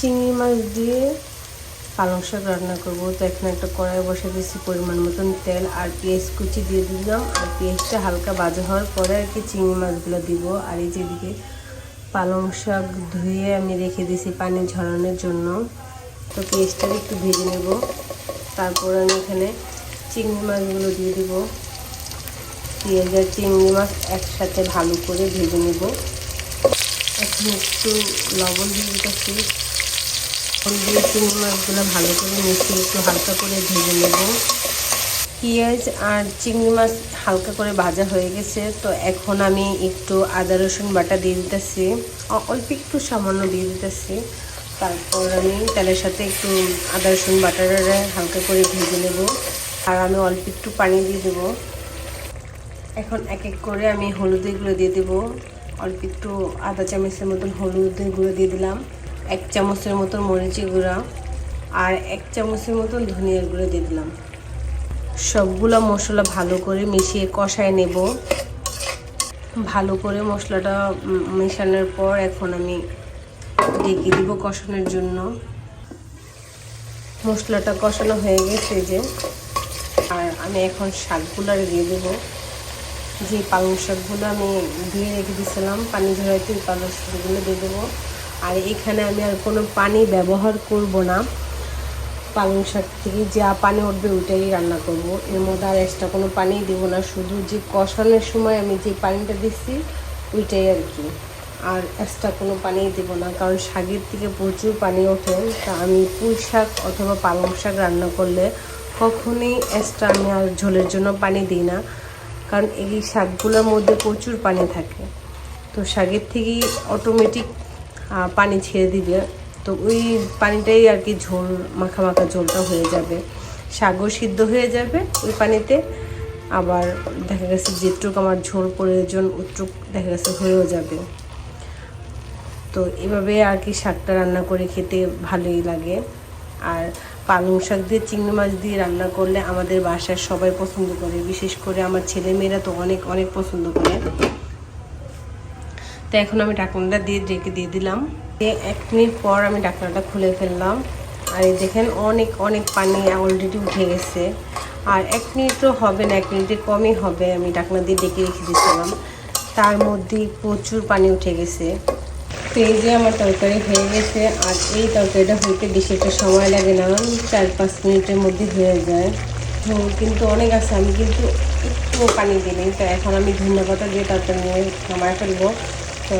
চিংড়ি মাছ দিয়ে পালং শাক রান্না করব। তো এখানে একটা কড়াই বসে দিয়েছি পরিমাণ মতন তেল আর পেঁয়াজ কুচি দিয়ে দিলাম। আর পেঁয়াজটা হালকা ভাজা হওয়ার পরে আর কি চিংড়ি মাছগুলো দিব। আর এই যেদিকে পালং শাক ধুয়ে আমি রেখে দিয়েছি পানি ঝরানোর জন্য। তো পেঁয়াজটাকে একটু ভেজে নেব। তারপর আমি এখানে চিংড়ি মাছগুলো দিয়ে দেবো। পেঁয়াজ আর চিংড়ি মাছ একসাথে ভালো করে ভেজে নেব। এখন একটু লবণ দিয়ে দিতেছি। দিয়ে চিংড়ি মাছগুলো ভালো করে মিশিয়ে একটু হালকা করে ভেজে নেব। পেঁয়াজ আর চিংড়ি মাছ হালকা করে ভাজা হয়ে গেছে, তো এখন আমি একটু আদা, রসুন বাটা দিয়ে দিতেছি। অল্প একটু সামান্য দিয়ে দিতেছি। তারপর আমি তেলের সাথে একটু আদা, রসুন বাটাটা হালকা করে ভেজে নেব। আর আমি অল্প একটু পানি দিয়ে দেবো। এখন এক এক করে আমি হলুদের গুঁড়ো দিয়ে দেবো। অল্প একটু আদা চামচের মতন হলুদের গুঁড়ো দিয়ে দিলাম। এক চামচের মতন মরিচি গুঁড়া আর এক চামচের মতন ধনিয়ার গুঁড়ো দিয়ে দিলাম। সবগুলো মশলা ভালো করে মিশিয়ে কষায় নেব। ভালো করে মশলাটা মেশানোর পর এখন আমি ডেকে দিব কষানোর জন্য। মশলাটা কষানো হয়ে গেছে যে, আর আমি এখন শাকগুলো দিয়ে দেবো। যে পালং শাকগুলো আমি ধুয়ে রেখে দিয়েছিলাম পানি ঝরাইতে পালং শাকগুলো দিয়ে দেবো। আর এখানে আমি আর কোনো পানি ব্যবহার করব না। পালং শাক থেকে যা পানি উঠবে ওইটাই রান্না করব। এর মধ্যে আর এক্সট্রা কোনো পানি দেবো না, শুধু যে কষানোর সময় আমি যে পানিটা দিচ্ছি, ওইটাই আর কি। আর এক্সট্রা কোনো পানি দেবো না, কারণ শাকের থেকে প্রচুর পানি ওঠে, তা আমি পুঁই শাক অথবা পালং শাক রান্না করলে কখনোই এক্সট্রা আমি আর ঝোলের জন্য পানি দিই না, কারণ এই শাকগুলোর মধ্যে প্রচুর পানি থাকে। তো শাকের থেকেই অটোমেটিক পানি ছেড়ে দিবে। তো ওই পানিটাই আর কি ঝোল, মাখা মাখা ঝোলটা হয়ে যাবে। শাকও সিদ্ধ হয়ে যাবে ওই পানিতে। আবার দেখা গেছে যেটুক আমার ঝোল প্রয়োজন, ওটুক দেখা গেছে হয়েও যাবে। তো এভাবে আর কি শাকটা রান্না করে খেতে ভালোই লাগে। আর পালং শাক দিয়ে, চিংড়ি মাছ দিয়ে রান্না করলে আমাদের বাসার সবাই পছন্দ করে। বিশেষ করে আমার ছেলে মেয়েরা তো অনেক অনেক পছন্দ করে। তো এখন আমি ঢাকনাটা দিয়ে রেখে দিয়ে দিলাম। দিয়ে এক মিনিট পর আমি ঢাকনাটা খুলে ফেললাম। আর এই দেখেন অনেক অনেক পানি অলরেডি উঠে গেছে। আর এক মিনিটও হবে না, এক মিনিটের কমই হবে। আমি ঢাকনা দিয়ে ডেকে রেখে দিয়েছিলাম। তার মধ্যে প্রচুর পানি উঠে গেছে। যে আমার তরকারি হয়ে গেছে। আর এই তরকারিটা হইতে বেশি একটা সময় লাগে না। চার পাঁচ মিনিটের মধ্যে হয়ে যায়। কিন্তু অনেক আছে। আমি কিন্তু একটু পানি দিই তো এখন আমি ধন্যবাদ দিয়ে তরকারি নিয়ে নামায় ফেলব। তো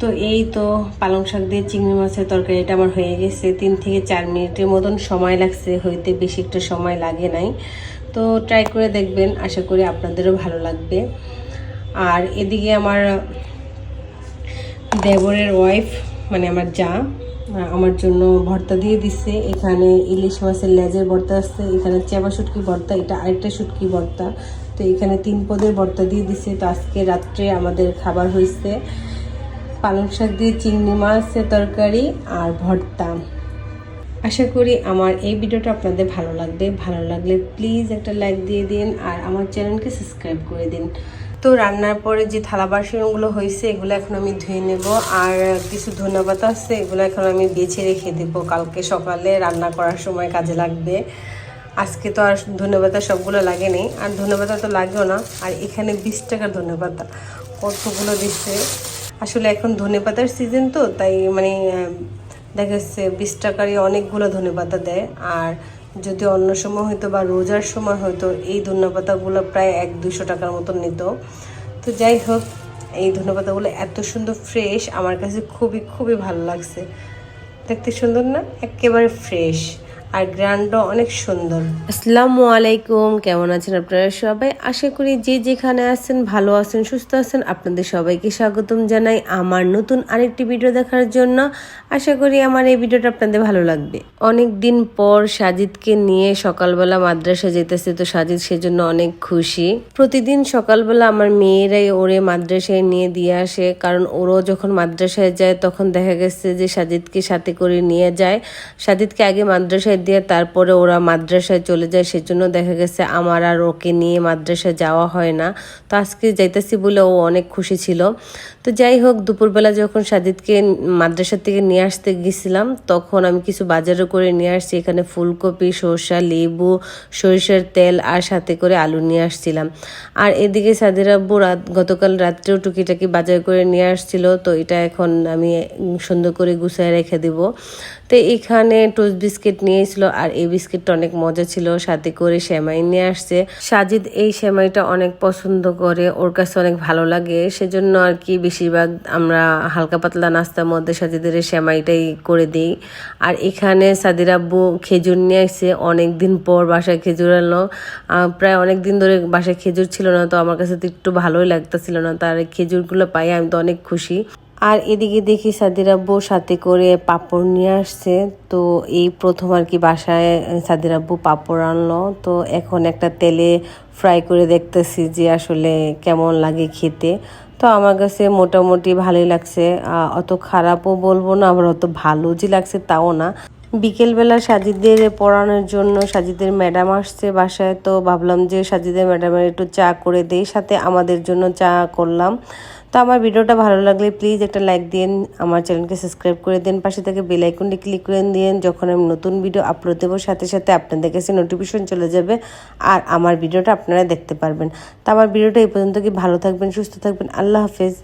তো এই তো পালং শাক দিয়ে চিংড়ি মাছের তরকারিটা আমার হয়ে গেছে। তিন থেকে চার মিনিটের মতন সময় লাগছে, হইতে বেশি একটা সময় লাগে নাই। তো ট্রাই করে দেখবেন, আশা করি আপনাদেরও ভালো লাগবে। আর এদিকে আমার দেবরের ওয়াইফ মানে আমার যা, আমার জন্য ভর্তা দিয়ে দিচ্ছে এখানে ইলিশ মাছের লেজের ভর্তা আসছে এখানে চেপা শুটকি ভর্তা, এটা আরেকটা শুটকি ভর্তা। তো এখানে তিন পদের ভর্তা দিয়ে দিচ্ছে তো আজকে রাত্রে আমাদের খাবার হয়েছে পালং শাক দিয়ে চিংড়ি মাছের তরকারি আর ভর্তা। আশা করি আমার এই ভিডিওটা আপনাদের ভালো লাগবে। ভালো লাগলে প্লিজ একটা লাইক দিয়ে দিন আর আমার চ্যানেলকে সাবস্ক্রাইব করে দিন। তো রান্নার পরে যে থালা বাসনগুলো হয়েছে এগুলো এখন আমি ধুয়ে নেব। আর কিছু ধন্যবাদ আছে, এগুলো এখন আমি বেছে রেখে দেবো। কালকে সকালে রান্না করার সময় কাজে লাগবে। আজকে তো আর ধন্যবাদ সবগুলো লাগেনি আর ধন্যবাদ তো লাগেও না। আর এখানে বিশ টাকার ধন্যবাদ কতগুলো দিচ্ছে? আসলে এখন ধনেপাতার সিজন তো, তাই মানে দেখা যাচ্ছে বিশ টাকারই অনেকগুলো ধনেপাতা দেয়। আর যদি অন্য সময় হয়তো বা রোজার সময় হয়তো এই ধনেপাতাগুলো প্রায় এক দুশো টাকার মতন নিত। তো যাই হোক, এই ধনেপাতাগুলো এত সুন্দর ফ্রেশ আমার কাছে খুবই খুবই ভালো লাগছে। দেখতে সুন্দর না? একেবারে ফ্রেশ আর গ্রান্ডও অনেক সুন্দর। আসসালামু আলাইকুম, কেমন আছেন আপনারা সবাই? আশা করি যে যেখানে আছেন, ভালো আছেন, সুস্থ আছেন, আপনাদের সবাইকে স্বাগতম জানাই আমার নতুন আরেকটি ভিডিও দেখার জন্য। আশা করি আমার এই ভিডিওটা আপনাদের ভালো লাগবে। অনেক দিন পর সাজিদকে নিয়ে সকালবেলা মাদ্রাসা যেতেছে, তো সাজিদ সেজন্য অনেক খুশি। প্রতিদিন সকালবেলা আমার মেয়েরাই ওরে মাদ্রাসায় নিয়ে দিয়ে আসে, কারণ ওরও যখন মাদ্রাসায় যায়, তখন দেখা গেছে যে সাজিদকে সাথে করে নিয়ে যায়। সাজিদকে আগে মাদ্রাসায় দিয়ে তারপরে ওরা মাদ্রাসায় চলে যায়, সেজন্য দেখা গেছে আমার আর ওকে নিয়ে মাদ্রাসায় যাওয়া হয় না। তো আজকে যাইতেছি বলে ও অনেক খুশি ছিল। তো যাই হোক, দুপুরবেলা যখন সাজিদকে মাদ্রাসা থেকে নিয়ে আসতে গেছিলাম, তখন আমি কিছু বাজারও করে নিয়ে আসছি। এখানে ফুলকপি শসা লেবু, সরিষার তেল আর সাথে করে আলু নিয়ে আসছিলাম। আর এদিকে সাদির আব্বু রাত, গতকাল রাত্রেও টুকিটাকি বাজার করে নিয়ে আসছিল। তো এটা এখন আমি সুন্দর করে গুছিয়ে রেখে দিব। তো এখানে টোস্ট বিস্কিট নিয়ে এসেছিল আর এই বিস্কিটটা অনেক মজা ছিল। সাথে করে সেমাই নিয়ে আসছে। সাজিদ এই সেমাইটা অনেক পছন্দ করে। ওর কাছে অনেক ভালো লাগে। সেজন্য আর কি বেশিরভাগ আমরা হালকা পাতলা নাস্তার মধ্যে সাজিদের সেমাইটাই করে দিই। আর এখানে সাদির আব্বু খেজুর নিয়ে আসছে। অনেক দিন পর বাসায় খেজুর আনলো। প্রায় অনেক দিন ধরে বাসায় খেজুর ছিল না, তো আমার কাছে তো একটু ভালোই লাগতেছিল না। তার খেজুরগুলো পাই, আমি তো অনেক খুশি। আর এদিকে দেখি সাদির আব্বু সাথে করে পাপড় নিয়ে আসছে। তো এই প্রথম আর কি বাসায় সাদির আব্বু পাপড় আনলো। তো এখন একটা তেলে ফ্রাই করে দেখতেছি যে আসলে কেমন লাগে খেতে। তো আমার কাছে মোটামুটি ভালোই লাগছে। অত খারাপও বলব না, আবার অত ভালো যে লাগছে তাও না। বিকেলবেলা সাজিদের পড়ানোর জন্য সাজিদের ম্যাডাম আসছে বাসায়। তো ভাবলাম যে সাজিদের ম্যাডামের একটু চা করে দেই, সাথে আমাদের জন্য চা করলাম। তো আমার ভিডিওটা ভালো লাগলে প্লিজ একটা লাইক দিন আমার চ্যানেলকে সাবস্ক্রাইব করে দিন, পাশে থেকে বেল আইকনটি ক্লিক করে দিন যখন আমি নতুন ভিডিও আপলোড দেবো, সাথে সাথে আপনাদের কাছে নোটিফিকেশন চলে যাবে আর আমার ভিডিওটা আপনারা দেখতে পারবেন। তো আমার ভিডিওটা এই পর্যন্ত কি ভালো থাকবেন, সুস্থ থাকবেন, আল্লাহ হাফেজ।